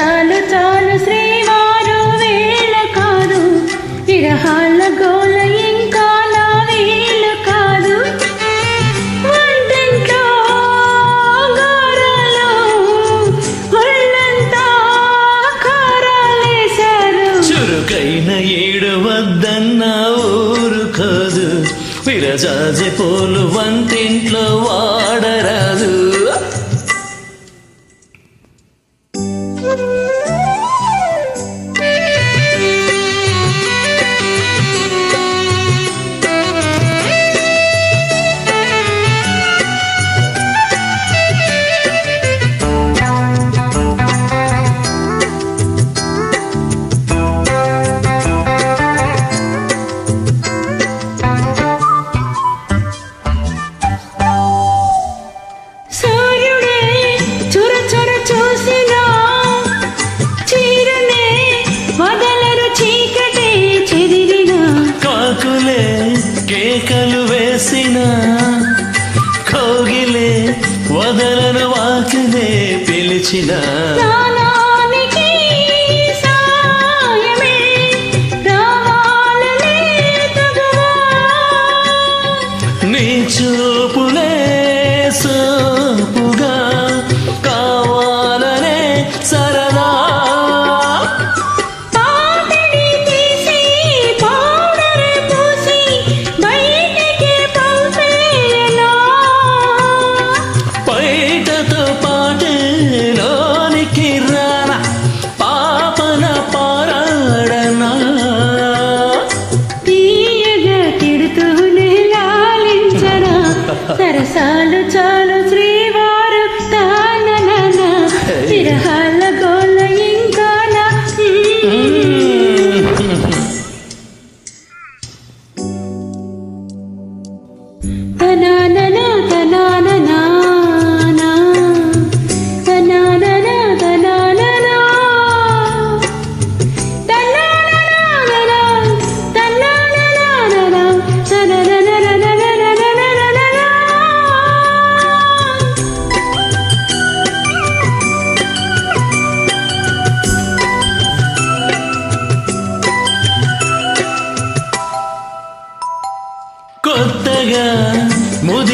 చాలు చాలు శ్రీవారు వేళ కాదు. విరహాల గోల ఇంకా నా వీలు కాదు. వంటింట్లో గారాలు, ఒళ్ళంతా కారాలేశారు. చురుకైన ఏడు వద్దన్న ఊరు కాదు. విరజాజి పోలు వంటింట్లో చూపులే సరసాలు చాలు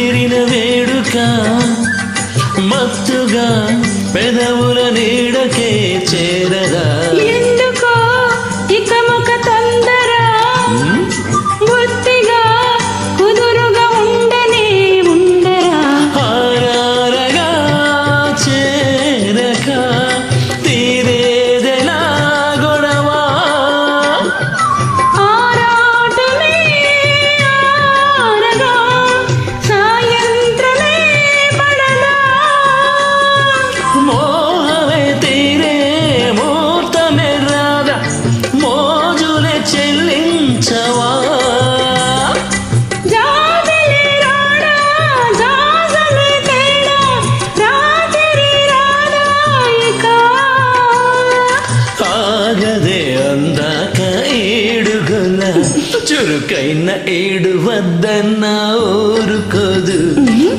చేరిన వేడుక మత్తుగా పెదవుల నీడకే మోజులే చెల్లించవా? ఆగదే అందాక ఏడుగుల చురుకైన ఏడు వద్దన్న ఊరుకోదు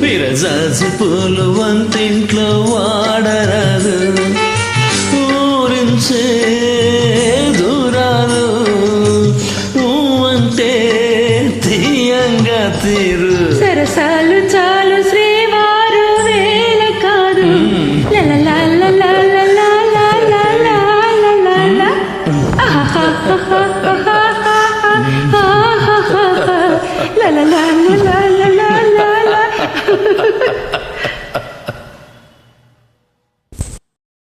విరజాజి పూలు వంటింట్లో వా